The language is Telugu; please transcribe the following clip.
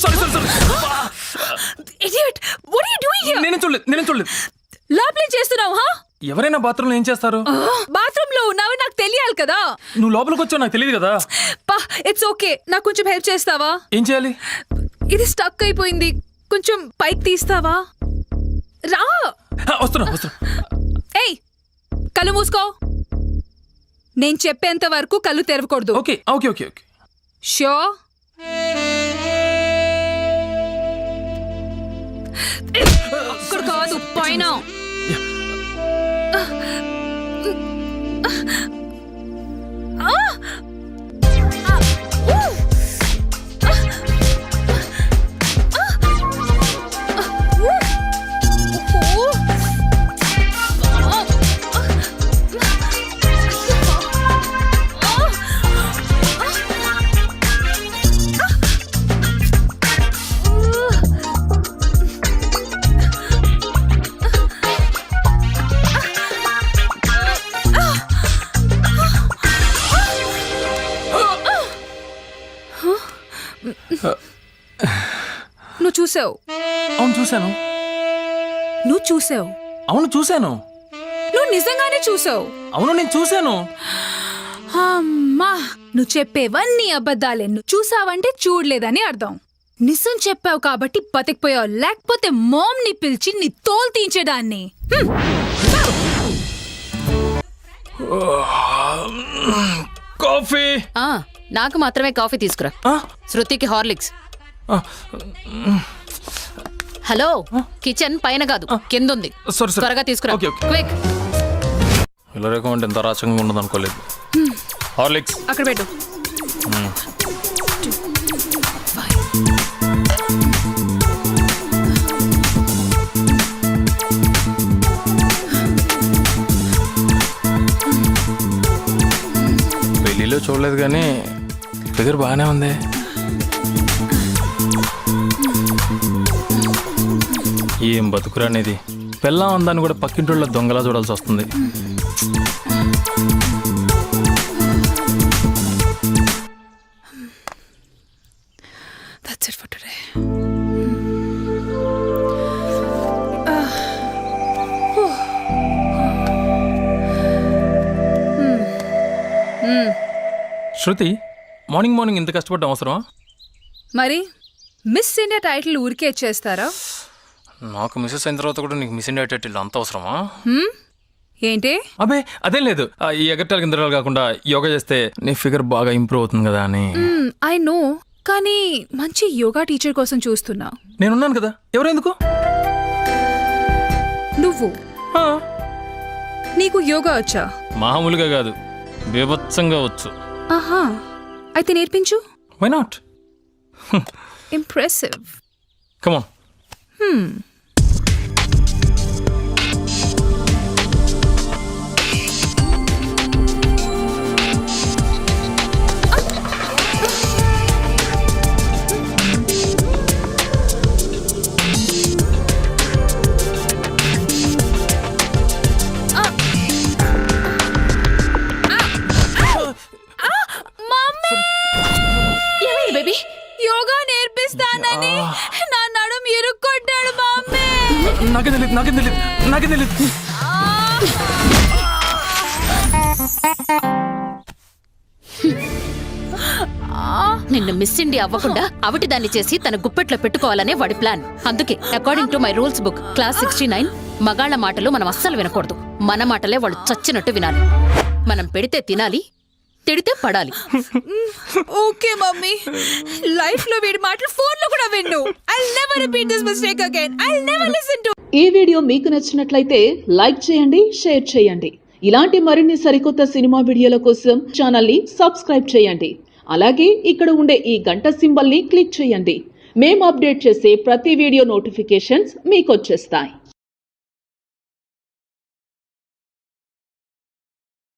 Sorry sorry sorry idiot what are you doing here నేను చూడలేదు నేను చూడలేదు. లోపలే చేస్తున్నావు హా ఎవరైనా బాత్రూమ్ ఏం చేస్తారు? బాత్రూమ్లో ఉన్నావని నాకు తెలియాలి కదా. నువ్వు లోపలికి వచ్చావు నాకు తెలియదు కదా. పా ఇట్స్ ఓకే నాకు కొంచెం హెల్ప్ చేస్తావా? ఏం చేయాలి? ఇది స్టక్ అయిపోయింది. కొంచెం పైకి తీస్తావా? రా! వస్తున్నా వస్తున్నా. ఏయ్ కళ్ళు మూసుకో. నేను చెప్పేంత వరకు కళ్ళు తెరవకూడదు. Okay okay okay okay show అక్కడ కాదు పైన. నువ్వు చూసావు? అవును చూశాను. నువ్వు చూసావు? అవును చూశాను. నువ్వు నిజంగానే చూసావు? అవును నేను చూశాను. అమ్మా నువ్వు చెప్పేవన్నీ అబద్ధాలే. నువ్వు చూసావంటే చూడలేదని అర్థం. నిజం చెప్పావు కాబట్టి బతికిపోయావు. లేకపోతే మోమ్ని పిలిచి నీ తోలు తీయించేదాన్ని. కాఫీ. ఆ నాకు మాత్రమే కాఫీ తీసుకురా. శృతికి హార్లిక్స్. హలో కిచెన్ పైన కాదు కింద ఉంది సరే సరే. త్వరగా తీసుకురా. Okay okay. క్విక్. ఇలా రకం అంటే ఎంత రాచకంగా ఉండదు అనుకోలేదు. హార్లిక్స్. అక్కడ పెట్టు. పెళ్ళిలో చూడలేదు కానీ ఫిగర్ బాగానే ఉంది. ఏం బతుకురా అనేది పెళ్ళాం అందాన్ని కూడా పక్కింటోళ్ళ దొంగలా చూడాల్సి వస్తుంది. That's it for today. Shruti morning morning ఇంత కష్టపడడం అవసరమా? మరి? మిస్ ఇండియా టైటిల్ ఊరికే ఇచ్చేస్తారా? నాకు మిస్సెస్ అయిన తర్వాత కూడా నీకు మిస్ ఇండియా టైటిల్ అంత అవసరమా? హ్మ్? ఏంటి? అబే అదేం లేదు. ఆ, ఈ ఎగట్టాలు కిందరాలు కాకుండా యోగా చేస్తే నీ ఫిగర్ బాగా ఇంప్రూవ్ అవుతుంది కదా అని. ఐ నో కానీ మంచి యోగా టీచర్ కోసం చూస్తున్నా. నేనున్నాను కదా. ఎవరెందుకు? నువ్వు? ఆ, నీకు యోగా వచ్చా? మామూలుగా కాదు. బీభత్సంగా వచ్చు. ఆహా. అయితే నేర్పించు. Why not Impressive. Come on. Hmm. baby. నేర్పిస్తానని నా నడుం ఇరుక్కొట్టాడు మమ్మీ నాకే తెలియదు నాకే తెలియదు నాకే తెలియదు నిన్ను మిస్ ఇండియా అవ్వకుండా అవిటి దాన్ని చేసి తన గుప్పెట్లో పెట్టుకోవాలనే వాడి ప్లాన్. అందుకే according to my rules book class sixty nine మగాళ్ళ మాటలు మనం అస్సలు వినకూడదు. మన మాటలే వాళ్ళు చచ్చినట్టు వినాలి. మనం పెడితే తినాలి తిడితే పడాలి. Okay mummy. లైఫ్లో వీడి మాటలు ఫోన్లో కూడా విన్ను. I never repeat this mistake again I never listen to ఈ వీడియో మీకు నచ్చినట్లయితే లైక్ చేయండి షేర్ చేయండి. ఇలాంటి మరిన్ని సరికొత్త సినిమా వీడియోల కోసం ఛానల్ని సబ్స్క్రైబ్ చేయండి. అలాగే ఇక్కడ ఉండే ఈ గంట సింబల్ని క్లిక్ చేయండి. మేము అప్డేట్ చేసే ప్రతి వీడియో నోటిఫికేషన్స్ మీకు వచ్చేస్తాయి